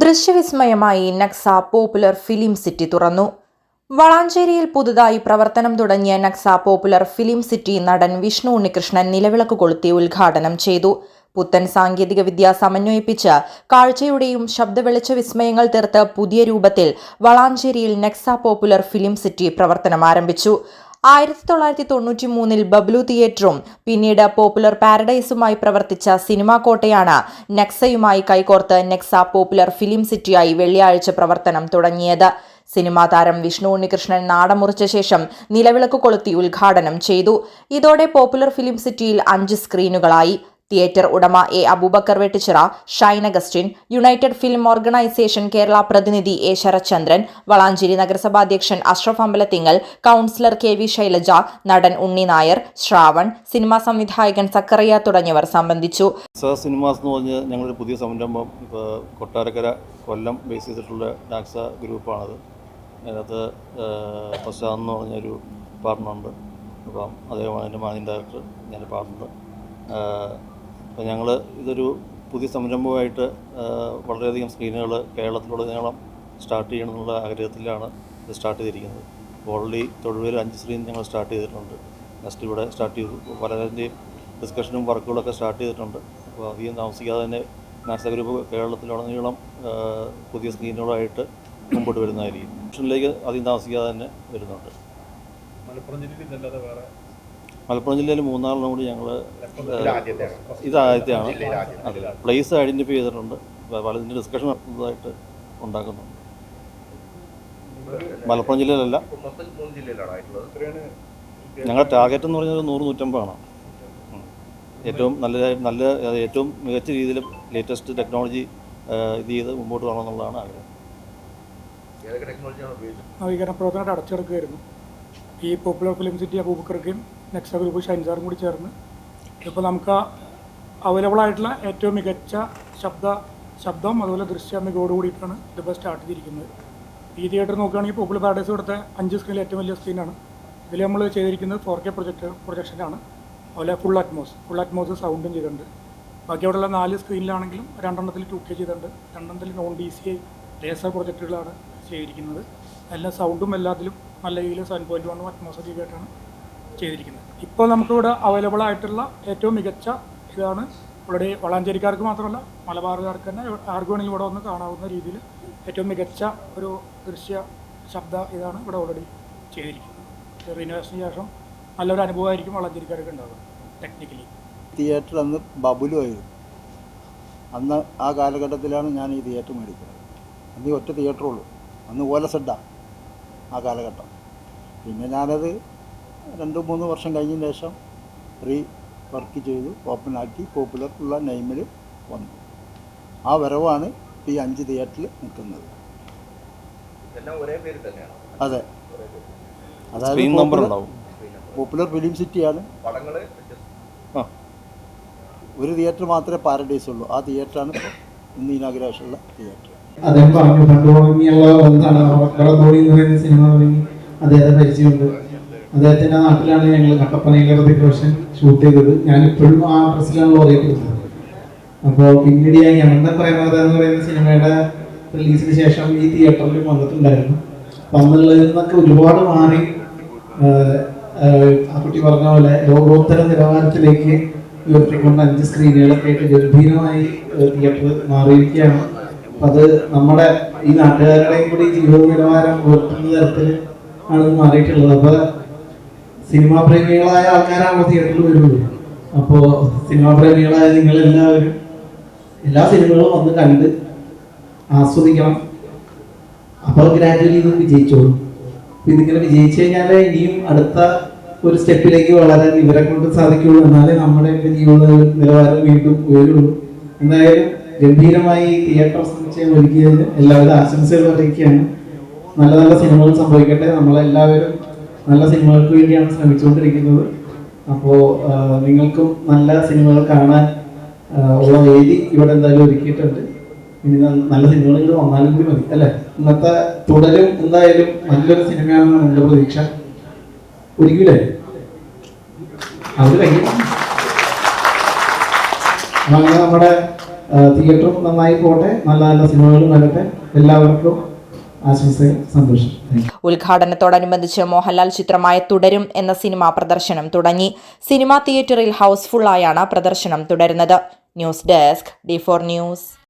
ദൃശ്യവിസ്മയമായി Nexa popular film city തുറന്നു. വളാഞ്ചേരിയിൽ പുതുതായി പ്രവർത്തനം തുടങ്ങിയ നക്സ പോപ്പുലർ ഫിലിം സിറ്റി നടൻ വിഷ്ണു ഉണ്ണികൃഷ്ണൻ നിലവിളക്ക് കൊളുത്തി ഉദ്ഘാടനം ചെയ്തു. പുത്തൻ സാങ്കേതിക വിദ്യ സമന്വയിപ്പിച്ച് കാഴ്ചയുടെയും ശബ്ദവെളിച്ച വിസ്മയങ്ങൾ തീർത്ത് പുതിയ രൂപത്തിൽ വളാഞ്ചേരിയിൽ നെക്സ പോപ്പുലർ ഫിലിം സിറ്റി പ്രവർത്തനം ആരംഭിച്ചു. ആയിരത്തി തൊള്ളായിരത്തി തൊണ്ണൂറ്റി മൂന്നിൽ ബബ്ലു തിയേറ്ററും പിന്നീട് പോപ്പുലർ പാരഡൈസുമായി പ്രവർത്തിച്ച സിനിമാ കോട്ടയാണ് നെക്സയുമായി കൈകോർത്ത് നെക്സ പോപ്പുലർ ഫിലിം സിറ്റിയായി വെള്ളിയാഴ്ച പ്രവർത്തനം തുടങ്ങിയത്. സിനിമാ താരം വിഷ്ണു ഉണ്ണികൃഷ്ണൻ നാടമുറിച്ച ശേഷം നിലവിളക്ക് കൊളുത്തി ഉദ്ഘാടനം ചെയ്തു. ഇതോടെ പോപ്പുലർ ഫിലിം സിറ്റിയിൽ അഞ്ച് സ്ക്രീനുകളായി. തിയേറ്റർ ഉടമ A Aboobacker Vettichira Shine Augustine united film organisation Kerala പ്രതിനിധി എ ശരത്ചന്ദ്രൻ വളാഞ്ചേരി നഗരസഭാ അധ്യക്ഷൻ Ashraf Ambalathingal councillor K V Shailaja നടൻ ഉണ്ണി നായർ ശ്രാവൺ സിനിമാ സംവിധായകൻ സക്കറിയ തുടങ്ങിയവർ സംബന്ധിച്ചു. സിനിമാസ് എന്ന് പറഞ്ഞ് ഞങ്ങളൊരു പുതിയ സംരംഭം ഇപ്പോൾ കൊട്ടാരക്കര കൊല്ലം ബേസ് ചെയ്തിട്ടുള്ള ഡാക്സ ഗ്രൂപ്പാണത്. അതിനകത്ത് പ്രശാന്ത് എന്ന് പറഞ്ഞൊരു പാർട്ട്ണറുണ്ട് അപ്പം അദ്ദേഹമാണ് എന്റെ മാനേജിങ് ഡയറക്ടർ ഞാൻ പാർട്ട്ണർ അപ്പം ഞങ്ങൾ ഇതൊരു പുതിയ സംരംഭമായിട്ട് വളരെയധികം സ്ക്രീനുകൾ കേരളത്തിലുടനീളം സ്റ്റാർട്ട് ചെയ്യണമെന്നുള്ള ആഗ്രഹത്തിലാണ് ഇത് സ്റ്റാർട്ട് ചെയ്തിരിക്കുന്നത്. ഓൾറെഡി തൊഴിൽ അഞ്ച് സ്ക്രീൻ ഞങ്ങൾ സ്റ്റാർട്ട് ചെയ്തിട്ടുണ്ട്. നെക്സ്റ്റ് ഇവിടെ സ്റ്റാർട്ട് ചെയ്തു. പലതിന്റെയും ഡിസ്കഷനും വർക്കുകളൊക്കെ സ്റ്റാർട്ട് ചെയ്തിട്ടുണ്ട്. അപ്പോൾ അധികം താമസിക്കാതെ തന്നെ നാസ ഗ്രൂപ്പ് കേരളത്തിലുടനീളം നീളം പുതിയ സ്ക്രീനുകളായിട്ട് മുമ്പോട്ട് വരുന്നതായിരിക്കും. ഓപ്ഷനിലേക്ക് അധികം താമസിക്കാതെ തന്നെ വരുന്നുണ്ട്. മലപ്പുറം ജില്ലയിൽ വേറെ മലപ്പുറം ജില്ലയിൽ മൂന്നാറിനും കൂടി ഞങ്ങൾ ഇത് ആദ്യത്തെയാണ്. അതെ. പ്ലേസ് ഐഡന്റിഫൈ ചെയ്തിട്ടുണ്ട്. വളരെ പലതിന്റെ ഡിസ്കഷൻ നടത്തുന്നതായിട്ട് ഉണ്ടാക്കുന്നുണ്ട്. മലപ്പുറം ജില്ലയിലല്ല. ഞങ്ങളുടെ ടാർഗറ്റ് എന്ന് പറഞ്ഞാൽ നൂറ് നൂറ്റമ്പതാണ്. ഏറ്റവും നല്ല നല്ല ഏറ്റവും മികച്ച രീതിയിൽ ലേറ്റസ്റ്റ് ടെക്നോളജി ഇത് ചെയ്ത് മുമ്പോട്ട് ആഗ്രഹം. ഏതൊക്കെ ടെക്നോളജിയാണ് ഉപയോഗിച്ചത്? നവീകരണ പ്രവർത്തനമായിട്ട് അടച്ചെടുക്കുകയായിരുന്നു ഈ പോപ്പുലർ ഫിലിം സിറ്റി അബൂബക്കർക്കും നെക്സ ഗ്രൂപ്പ് ഷൈൻസാറും കൂടി ചേർന്ന്. ഇപ്പോൾ നമുക്ക് അവൈലബിൾ ആയിട്ടുള്ള ഏറ്റവും മികച്ച ശബ്ദ ശബ്ദം അതുപോലെ ദൃശ്യ മികവോട് കൂടിയിട്ടാണ് ഇതിപ്പോൾ സ്റ്റാർട്ട് ചെയ്തിരിക്കുന്നത്. ഈ തിയേറ്റർ നോക്കുകയാണെങ്കിൽ പോപ്പുലർ പാരഡൈസ് കൊടുത്ത അഞ്ച് സ്ക്രീനിൽ ഏറ്റവും വലിയ സ്ക്രീനാണ് ഇതിൽ നമ്മൾ ചെയ്തിരിക്കുന്നത് ഫോർ കെ പ്രൊജക്ട് പ്രൊജക്ഷനാണ് അതുപോലെ ഫുൾ അറ്റ്മോസ് ഫുൾ അറ്റ്മോസ് സൗണ്ടും ചെയ്തിട്ടുണ്ട്. ബാക്കി അവിടെയുള്ള നാല് സ്ക്രീനിലാണെങ്കിലും രണ്ടെണ്ണത്തിൽ ടു കെ ചെയ്തിട്ടുണ്ട്. രണ്ടെണ്ണത്തിൽ non D C I laser പ്രൊജക്റ്റുകളാണ് ചെയ്തിരിക്കുന്നത്. എല്ലാ സൗണ്ടും എല്ലാത്തിലും നല്ല രീതിയിൽ സെവൻ പോയിന്റ് വണ്ണും അറ്റ്മോസ്ഫിയർ ആയിട്ടാണ് ചെയ്തിരിക്കുന്നത്. ഇപ്പോൾ നമുക്കിവിടെ അവൈലബിൾ ആയിട്ടുള്ള ഏറ്റവും മികച്ച ഇതാണ് ഇവിടെ വളാഞ്ചേരിക്കാർക്ക് മാത്രമല്ല മലബാറുകാർക്ക് തന്നെ വേണമെങ്കിലും ഇവിടെ വന്ന് കാണാവുന്ന രീതിയിൽ ഏറ്റവും മികച്ച ഒരു ദൃശ്യ ശബ്ദ ഇതാണ് ഇവിടെ ഓൾറെഡി ചെയ്തിരിക്കുന്നത്. റിനോവേഷന് ശേഷം നല്ലൊരു അനുഭവമായിരിക്കും വളാഞ്ചേരിക്കാർക്ക് ഉണ്ടാവുക ടെക്നിക്കലി തിയേറ്റർ അന്ന് ബബുലുമായിരുന്നു അന്ന് ആ കാലഘട്ടത്തിലാണ് ഞാൻ ഈ തിയേറ്റർ മേടിക്കുന്നത്. അന്ന് ഒറ്റ തിയേറ്ററുള്ളൂ അന്ന് ഓലസെഡാ ആ കാലഘട്ടം. പിന്നെ ഞാനത് രണ്ട് മൂന്ന് വർഷം കഴിഞ്ഞതിന് ശേഷം റീ വർക്ക് ചെയ്തു ഓപ്പണാക്കി പോപ്പുലർ ഉള്ള നെയിമിൽ വന്നു. ആ വരവാണ് ഈ അഞ്ച് തിയേറ്ററിൽ നിൽക്കുന്നത്. എല്ലാം ഒരേ പേര് തന്നെയാണ്? അതെ. അതായത് സ്ക്രീൻ നമ്പർ പോപ്പുലർ- ഉണ്ടാവും. പോപ്പുലർ ഫിലിം സിറ്റിയാണ്. ഒരു തിയേറ്റർ മാത്രമേ പാരഡൈസ് ഉള്ളൂ. ആ തിയേറ്ററാണ് ഇന്ന് ഇനാഗ്രേഷനുള്ള തിയേറ്റർ. അദ്ദേഹം പറഞ്ഞു പണ്ട് തുടങ്ങിയുള്ള ബന്ധമാണ് സിനിമ തുടങ്ങി. അദ്ദേഹത്തെ പരിചയമുണ്ട്. അദ്ദേഹത്തിന്റെ നാട്ടിലാണ് ഞങ്ങൾ കട്ടപ്പനയിലെ ഋതിക് ഷൂട്ട് ചെയ്തത്. ഞാൻ ഇപ്പോഴും ആ ഡ്രസ്സിലാണ് അറിയപ്പെടുന്നത് അപ്പോൾ പിന്നീട് ഞാൻ യമണ്ട പ്രേമകഥ എന്ന് പറയുന്ന സിനിമയുടെ റിലീസിന് ശേഷം ഈ തിയേറ്ററിൽ വന്നിട്ടുണ്ടായിരുന്നു. അപ്പം അന്നുള്ളതിൽ നിന്നൊക്കെ ഒരുപാട് മാറി ആ കുട്ടി പറഞ്ഞ പോലെ ലോകോത്തര നിലവാരത്തിലേക്ക് ഉയർത്തിക്കൊണ്ട് അഞ്ച് സ്ക്രീനുകളൊക്കെ ആയിട്ട് ഗംഭീരമായി തിയേറ്റർ മാറിയിരിക്കുകയാണ്. അപ്പം അത് നമ്മുടെ ഈ നാട്ടുകാരുടെയും കൂടി ജീവിത നിലവാരം ഉയർത്തുന്ന തരത്തിൽ ആണ് മാറിയിട്ടുള്ളത്. അപ്പോൾ സിനിമാ പ്രേമികളായ ആൾക്കാരാണ് തിയേറ്ററിൽ വരുന്നത്? അപ്പോൾ സിനിമാ പ്രേമികളായ നിങ്ങൾ എല്ലാവരും എല്ലാ സിനിമകളും വന്ന് കണ്ട് ആസ്വദിക്കണം. അപ്പോൾ ഗ്രാജുവലി ഇത് വിജയിച്ചോളൂ. ഇതിങ്ങനെ വിജയിച്ചു കഴിഞ്ഞാൽ ഇനിയും അടുത്ത ഒരു സ്റ്റെപ്പിലേക്ക് വളരാൻ ഇവരെ കൊണ്ട് സാധിക്കുള്ളൂ. എന്നാലേ നമ്മുടെ ജീവിത നിലവാരം വീണ്ടും ഉയരുള്ളൂ. എന്തായാലും ഗംഭീരമായി തിയേറ്റർ സമുച്ചയം ഒരുക്കിയതിന് എല്ലാവരും ആശംസകൾ അറിയിക്കുകയാണ്. നല്ല നല്ല സിനിമകൾ സംഭവിക്കട്ടെ. നമ്മളെല്ലാവരും നല്ല സിനിമകൾക്ക് വേണ്ടിയാണ് ശ്രമിച്ചുകൊണ്ടിരിക്കുന്നത്. അപ്പോൾ നിങ്ങൾക്കും നല്ല സിനിമകൾ കാണാൻ ഉള്ള വേദി ഇവിടെ എന്തായാലും ഒരുക്കിയിട്ടുണ്ട്. ഇനി നല്ല സിനിമകൾ ഇവിടെ വന്നാലും കൂടി മതി അല്ലേ? ഇന്നത്തെ തുടരും എന്തായാലും നല്ലൊരു സിനിമയാണെന്നാണ് എന്റെ പ്രതീക്ഷ. ഒരിക്കലേ അവർ കഴിയും അങ്ങനെ നമ്മുടെ തിയേറ്ററും നന്നായി പോട്ടെ. നല്ല നല്ല സിനിമകളും വരട്ടെ. എല്ലാവർക്കും ആശംസയും സന്തോഷം. താങ്ക് ഉദ്ഘാടനത്തോടനുബന്ധിച്ച് മോഹൻലാൽ ചിത്രമായ തുടരും എന്ന സിനിമ പ്രദർശനം തുടങ്ങി. സിനിമാ തിയേറ്ററിൽ ഹൗസ്ഫുള്ളായാണ് പ്രദർശനം തുടരുന്നത്. News desk D four news.